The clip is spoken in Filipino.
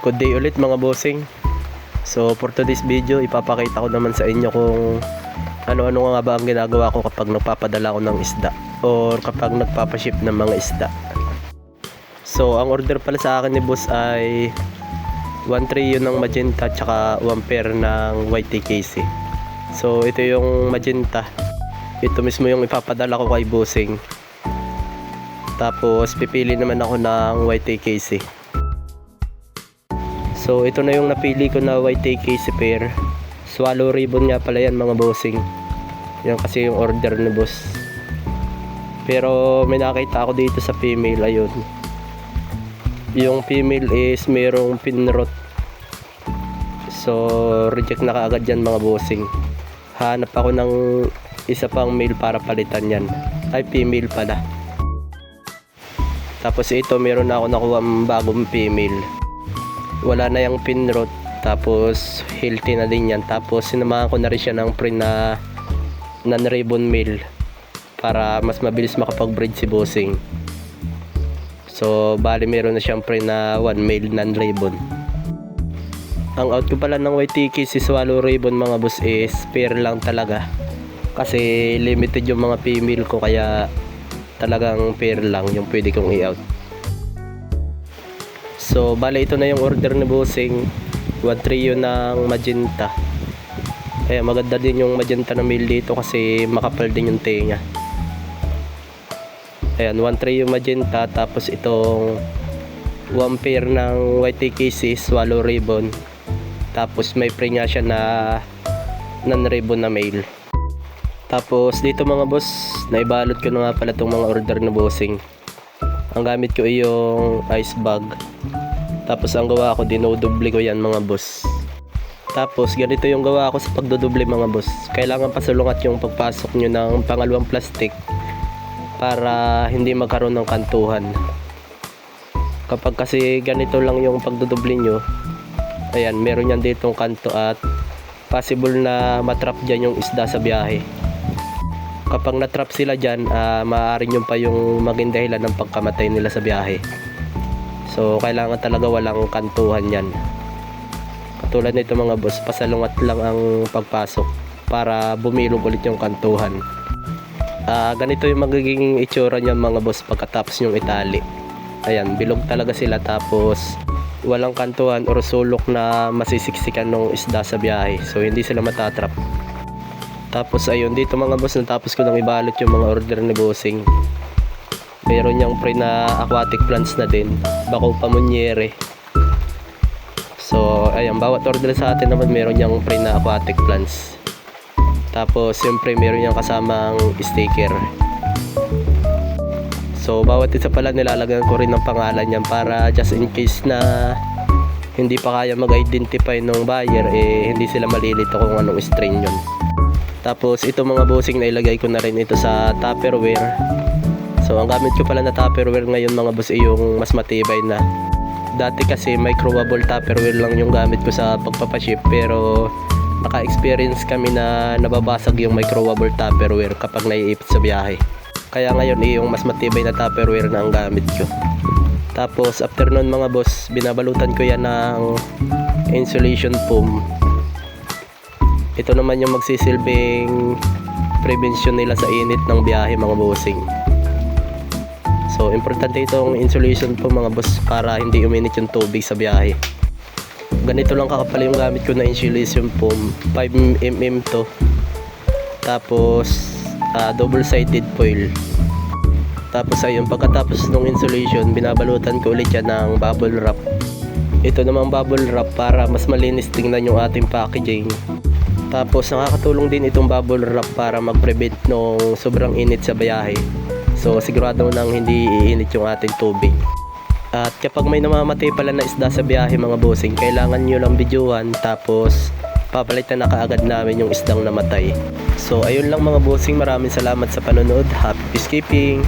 Good day ulit mga bossing. So for today's video, ipapakita ko naman sa inyo kung ano-ano nga ba ang ginagawa ko kapag nagpapadala ko ng isda or kapag nagpapaship ng mga isda. So ang order pala sa akin ni boss ay 1 tray yun ng magenta tsaka 1 pair ng white TKC. So ito yung magenta. Ito mismo yung ipapadala ko kay bossing. Tapos pipili naman ako ng white TKC. So ito na yung napili ko na white TKC pair. Swallow ribbon nga pala yan mga bossing. Yan kasi yung order ni boss. Pero may nakita ako dito sa female ayun. Yung female is merong pinrot. So reject na kaagad yan mga bossing. Hanap ako ng isa pang male para palitan yan. Ay female pala. Tapos ito meron na ako nakuha bagong female wala na yung pinrot tapos healthy na din yan. Tapos sinamahan ko na rin siya ng pre na non ribbon meal para mas mabilis makapag breed si bossing. So bali meron na siyang pre na one male non ribbon ang out ko pala ng YTK si Swallow Ribbon mga boss is pair lang talaga. Kasi limited yung mga female ko kaya talagang pair lang yung pwede kong i-out So, bale ito na yung order ni Bossing. One trio ng magenta. Kaya maganda din yung magenta na meal dito kasi makapal din yung tenga. Ayan, one trio magenta tapos itong one pair ng white TKC swallow ribbon. Tapos may pre nga siya na non-ribbon na male. Tapos dito mga boss, naibalot ko na nga pala itong mga order na bossing. Ang gamit ko ay yung ice bag. Tapos ang gawa ko, dinodoble ko yan mga boss. Tapos ganito yung gawa ko sa pagdodoble mga boss. Kailangan pasalungat yung pagpasok nyo ng pangalawang plastic para hindi magkaroon ng kantuhan. Kapag kasi ganito lang yung pagdodoble nyo, ayan, meron yan ditong kanto at possible na matrap dyan yung isda sa biyahe kapag natrap sila dyan, uh, maaari nyo pa yung maging dahilan ng pagkamatay nila sa biyahe. So, kailangan talaga walang kantuhan yan. Katulad nito mga boss, pasalungat lang ang pagpasok para bumilog ulit yung kantuhan. Uh, ganito yung magiging itsura niyan mga boss pagkatapos yung itali. Ayan, bilog talaga sila tapos walang kantuhan or sulok na masisiksikan ng isda sa biyahe. So, hindi sila matatrap. Tapos ayun, dito mga boss, natapos ko lang ibalot yung mga order ni Bossing. Meron niyang pre na aquatic plants na din. Bako pamunyere. So, ayun, bawat order sa atin naman meron niyang pre na aquatic plants. Tapos, siyempre meron niyang kasamang sticker. So, bawat isa pala nilalagyan ko rin ng pangalan niyan para just in case na hindi pa kaya mag-identify ng buyer, eh, hindi sila malilito kung anong strain yun. Tapos ito mga bossing na ilagay ko na rin ito sa tupperware. So ang gamit ko pala na tupperware ngayon mga boss ay yung mas matibay na. Dati kasi microwable tupperware lang yung gamit ko sa pagpapaship pero naka-experience kami na nababasag yung microwable tupperware kapag naiipit sa biyahe. Kaya ngayon ay yung mas matibay na tupperware na ang gamit ko. Tapos after nun mga boss, binabalutan ko yan ng insulation foam ito naman yung magsisilbing prevention nila sa init ng biyahe mga bossing. So, importante itong insulation po mga boss para hindi uminit yung tubig sa biyahe. Ganito lang kakapal yung gamit ko na insulation foam. 5mm to. Tapos, uh, double-sided foil. Tapos ayun, pagkatapos ng insulation, binabalutan ko ulit yan ng bubble wrap. Ito namang bubble wrap para mas malinis tingnan yung ating packaging. Tapos nakakatulong din itong bubble wrap para mag-prevent ng sobrang init sa biyahe. So sigurado nang hindi iinit yung ating tubig. At kapag may namamatay pala na isda sa biyahe mga bossing, kailangan nyo lang videohan tapos papalitan na kaagad namin yung isdang namatay. So ayun lang mga bossing, maraming salamat sa panonood. Happy peacekeeping!